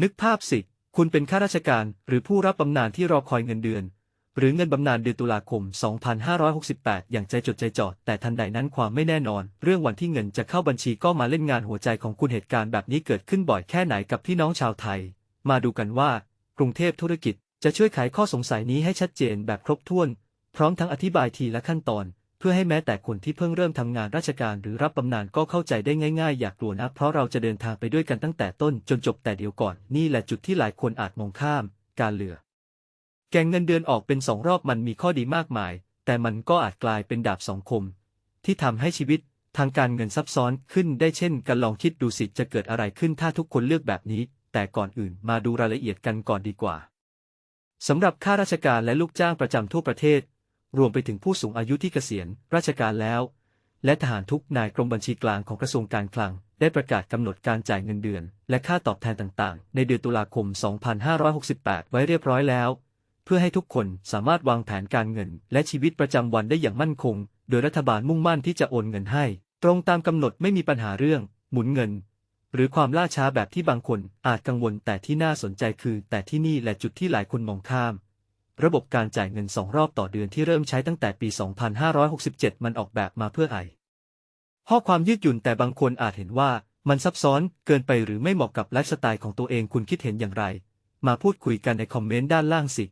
นึกภาพสิ คุณเป็นข้าราชการหรือผู้รับบำนาญที่รอคอยเงินเดือน หรือเงินบำนาญเดือนตุลาคม 2568 อย่างใจจดใจจ่อแต่ทันใดนั้นความไม่แน่นอน เรื่องวันที่เงินจะเข้าบัญชีก็มาเล่นงานหัวใจของคุณเหตุการณ์แบบนี้เกิดขึ้นบ่อยแค่ไหนกับพี่น้องชาวไทย มาดูกันว่า กรุงเทพธุรกิจจะช่วยไขข้อสงสัยนี้ให้ชัดเจนแบบครบถ้วน พร้อมทั้งอธิบายทีละขั้นตอน พื่อให้แม้แต่คนที่เพิ่งเริ่มทำงานราชการหรือรับบำนาญก็เข้าใจได้ง่ายๆ อย่ากลัวนะ เพราะเราจะเดินทางไปด้วยกันตั้งแต่ต้นจนจบแต่เดี๋ยวก่อน นี่แหละจุดที่หลายคนอาจมองข้าม การเหลือ แกงเงินเดือนออกเป็นสองรอบมันมีข้อดีมากมาย แต่มันก็อาจกลายเป็นดาบสองคม ที่ทำให้ชีวิตทางการเงินซับซ้อนขึ้นได้เช่นกันลองคิดดูสิจะเกิดอะไรขึ้นถ้าทุกคนเลือกแบบนี้ แต่ก่อนอื่นมาดูรายละเอียดกันก่อนดีกว่าสำหรับข้าราชการและลูกจ้างประจำทั่วประเทศ รวมไปถึงผู้สูงอายุที่เกษียณราชการแล้ว และทหารทุกนายกรมบัญชีกลางของกระทรวงการคลัง ได้ประกาศกำหนดการจ่ายเงินเดือน และค่าตอบแทนต่างๆ ในเดือนตุลาคม 2568 ไว้เรียบร้อยแล้ว เพื่อให้ทุกคนสามารถวางแผนการเงิน และชีวิตประจำวันได้อย่างมั่นคง โดยรัฐบาลมุ่งมั่นที่จะโอนเงินให้ ตรงตามกำหนดไม่มีปัญหาเรื่อง หมุนเงินหรือความล่าช้าแบบที่บางคนอาจกังวลแต่ที่น่าสนใจคือ แต่ที่นี่แหละจุดที่หลายคนมองข้าม ระบบการจ่ายเงินสองรอบต่อเดือนที่เริ่มใช้ตั้งแต่ปี 2567 มันออกแบบมาเพื่อไอข้อความยืดหยุ่นแต่บางคนอาจเห็นว่ามันซับซ้อนเกินไปหรือไม่เหมาะกับไลฟ์สไตล์ของตัวเองคุณคิดเห็นอย่างไร มาพูดคุยกันในคอมเมนต์ด้านล่างสิ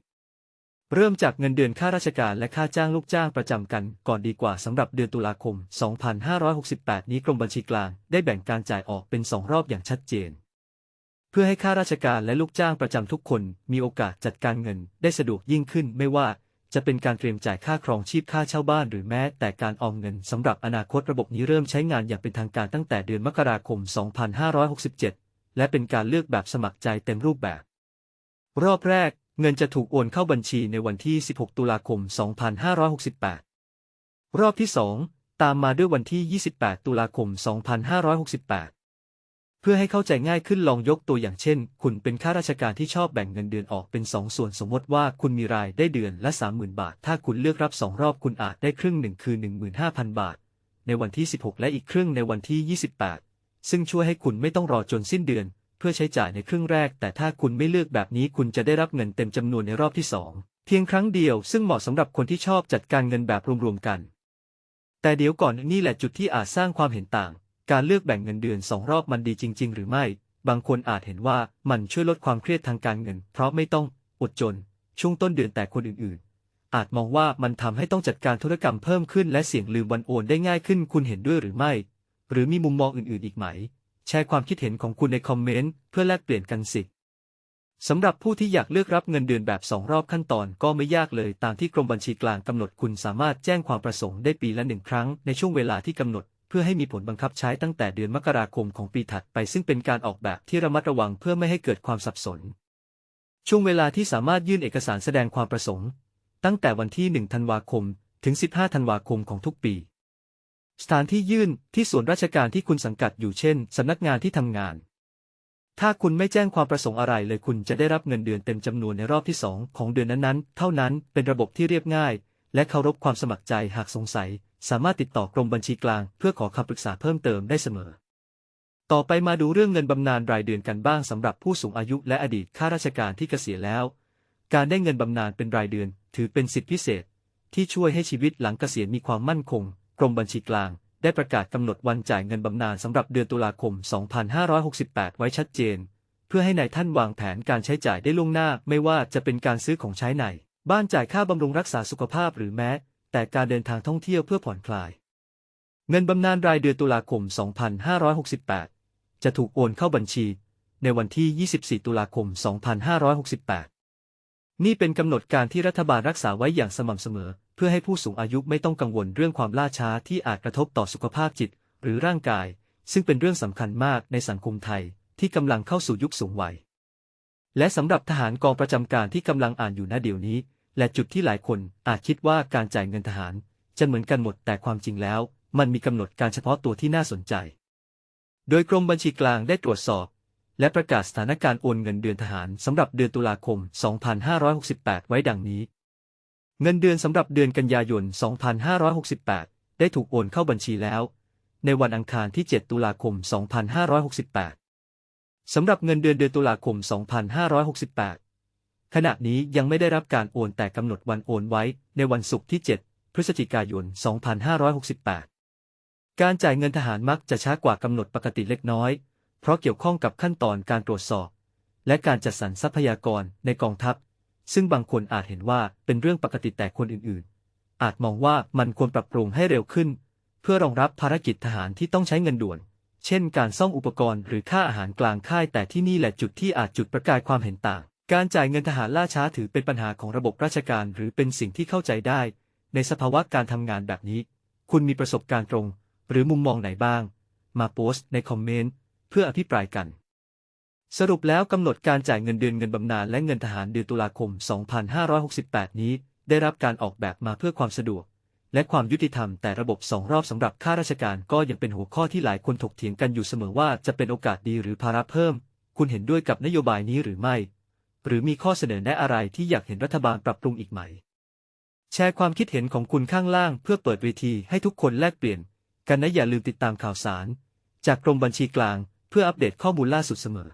เริ่มจากเงินเดือนค่าราชการและค่าจ้างลูกจ้างประจำกันก่อนดีกว่าสำหรับเดือนตุลาคม 2568 นี้กรมบัญชีกลางได้แบ่งการจ่ายออกเป็นสองรอบอย่างชัดเจน เพื่อให้ข้าราชการและลูกจ้างประจำทุกคนมีโอกาสจัดการเงินได้สะดวกยิ่งขึ้น ไม่ว่าจะเป็นการเตรียมจ่ายค่าครองชีพค่าเช่าบ้าน หรือแม้แต่การออมเงินสำหรับอนาคตระบบนี้เริ่มใช้งานอย่างเป็นทางการตั้งแต่เดือนมกราคม 2567 และเป็นการเลือกแบบสมัครใจเต็มรูปแบบ รอบแรกเงินจะถูกโอนเข้าบัญชีในวันที่ 16 ตุลาคม 2568 รอบที่ 2 ตามมาด้วยวันที่ 28 ตุลาคม 2568 เพื่อให้เข้าใจง่ายขึ้นลองยกตัวอย่างเช่น คุณเป็นข้าราชการที่ชอบแบ่งเงินเดือนออกเป็นสองส่วนสมมติว่าคุณมีรายได้เดือนละ 30,000 บาท ถ้าคุณเลือกรับสองรอบคุณอาจได้ครึ่งหนึ่งคือ 15,000 บาท ในวันที่ 16 และอีกครึ่งในวันที่ 28 ซึ่งช่วยให้คุณไม่ต้องรอจนสิ้นเดือน เพื่อใช้จ่ายในครึ่งแรก แต่ถ้าคุณไม่เลือกแบบนี้คุณจะได้รับเงินเต็มจำนวนในรอบที่ 2 เพียงครั้งเดียว ซึ่งเหมาะสำหรับคนที่ชอบจัดการเงินแบบรวมๆกัน แต่เดี๋ยวก่อนนี่แหละจุดที่อาจสร้างความเห็นต่าง การเลือกแบ่งเงินเดือนสองรอบมันดีจริง ๆ หรือไม่ บางคนอาจเห็นว่ามันช่วยลดความเครียดทางการเงิน เพราะไม่ต้องอดจน ช่วงต้นเดือนแต่คนอื่นๆ อาจมองว่ามันทำให้ต้องจัดการธุรกรรมเพิ่มขึ้นและเสี่ยงลืมวันโอนได้ง่ายขึ้นคุณเห็นด้วยหรือไม่ หรือมีมุมมองอื่นๆอีกไหม แชร์ความคิดเห็นของคุณในคอมเมนต์เพื่อแลกเปลี่ยนกันสิสำหรับผู้ที่อยากเลือกรับเงินเดือนแบบสองรอบขั้นตอนก็ไม่ยากเลยตามที่กรมบัญชีกลางกำหนดคุณสามารถแจ้งความประสงค์ได้ปีละหนึ่งครั้งในช่วงเวลาที่กำหนด เพื่อให้มีผลบังคับใช้ตั้งแต่เดือนมกราคมของปีถัดไป ซึ่งเป็นการออกแบบที่ระมัดระวังเพื่อไม่ให้เกิดความสับสน ช่วงเวลาที่สามารถยื่นเอกสารแสดงความประสงค์ ตั้งแต่วันที่ 1 ธันวาคม ถึง 15 ธันวาคมของทุกปี สถานที่ยื่นที่ส่วนราชการที่คุณสังกัดอยู่เช่นสำนักงานที่ทำงาน ถ้าคุณไม่แจ้งความประสงค์อะไรเลยคุณจะได้รับเงินเดือนเต็มจำนวนในรอบที่2ของเดือนนั้นๆ เท่านั้นเป็นระบบที่เรียบง่าย และเคารพความสมัครใจหากสงสัย สามารถติดต่อกรมบัญชีกลาง เพื่อขอคำปรึกษาเพิ่มเติมได้เสมอ ต่อไปมาดูเรื่องเงินบำนาญรายเดือนกันบ้างสำหรับผู้สูงอายุและอดีตข้าราชการที่เกษียณแล้ว การได้เงินบำนาญเป็นรายเดือน ถือเป็นสิทธิพิเศษ ที่ช่วยให้ชีวิตหลังเกษียณมีความมั่นคง กรมบัญชีกลาง ได้ประกาศกำหนดวันจ่ายเงินบำนาญสำหรับเดือนตุลาคม 2568 ไว้ชัดเจน เพื่อให้นายท่านวางแผนการใช้จ่ายได้ล่วงหน้า ไม่ว่าจะเป็นการซื้อของใช้ในบ้านจ่ายค่าบำรุงรักษาสุขภาพหรือแม้ แต่การเดินทางท่องเที่ยวเพื่อผ่อนคลาย เงินบำนาญรายเดือนตุลาคม 2568 จะถูกโอนเข้าบัญชี ในวันที่ 24 ตุลาคม 2568 นี่เป็นกำหนดการที่รัฐบาลรักษาไว้อย่างสม่ำเสมอ เพื่อให้ผู้สูงอายุไม่ต้องกังวลเรื่องความล่าช้าที่อาจกระทบต่อสุขภาพจิต หรือร่างกาย ซึ่งเป็นเรื่องสำคัญมากในสังคมไทยที่กำลังเข้าสู่ยุคสูงวัยและสำหรับทหารกองประจำการที่กำลังอ่านอยู่ณเดี๋ยวนี้ และจุดที่หลายคนอาจคิดว่าการจ่ายเงินทหาร จะเหมือนกันหมดแต่ความจริงแล้ว มันมีกำหนดการเฉพาะตัวที่น่าสนใจ โดยกรมบัญชีกลางได้ตรวจสอบ และประกาศสถานการณ์โอนเงินเดือนทหารสำหรับเดือนตุลาคม 2568 ไว้ดังนี้ เงินเดือนสำหรับเดือนกันยายน 2568 ได้ถูกโอนเข้าบัญชีแล้ว ในวันอังคารที่ 7 ตุลาคม 2568สำหรับเงินเดือนเดือนตุลาคม 2568 ขณะนี้ยังไม่ได้รับการโอนแต่กำหนดวันโอนไว้ในวันศุกร์ที่ 7 พฤศจิกายน 2568 การจ่ายเงินทหารมักจะช้ากว่ากำหนดปกติเล็กน้อย เพราะเกี่ยวข้องกับขั้นตอนการตรวจสอบ และการจัดสรรทรัพยากรในกองทัพ ซึ่งบางคนอาจเห็นว่าเป็นเรื่องปกติแต่คนอื่นๆ อาจมองว่ามันควรปรับปรุงให้เร็วขึ้น เพื่อรองรับภารกิจทหารที่ต้องใช้เงินด่วน เช่น การซ่อมอุปกรณ์หรือค่าอาหารกลางค่ายแต่ที่นี่แหละจุดที่อาจจุดประกายความเห็นต่าง การจ่ายเงินทหารล่าช้าถือเป็นปัญหาของระบบราชการหรือเป็นสิ่งที่เข้าใจได้ ในสภาวะการทำงานแบบนี้ คุณมีประสบการณ์ตรง หรือมุมมองไหนบ้าง มาโพสต์ในคอมเมนต์เพื่ออภิปรายกัน สรุปแล้วกำหนดการจ่ายเงินเดือนเงินบำนาญและเงินทหารเดือนตุลาคม 2568 นี้ ได้รับการออกแบบมาเพื่อความสะดวก และความยุติธรรมแต่ระบบสองรอบสำหรับข้าราชการก็ยังเป็นหัวข้อที่หลายคนถกเถียงกันอยู่เสมอว่าจะเป็นโอกาสดีหรือภาระเพิ่ม คุณเห็นด้วยกับนโยบายนี้หรือไม่ หรือมีข้อเสนอแนะอะไรที่อยากเห็นรัฐบาลปรับปรุงอีกไหม แชร์ความคิดเห็นของคุณข้างล่างเพื่อเปิดเวทีให้ทุกคนแลกเปลี่ยน กันนะอย่าลืมติดตามข่าวสาร จากกรมบัญชีกลางเพื่ออัปเดตข้อมูลล่าสุดเสมอ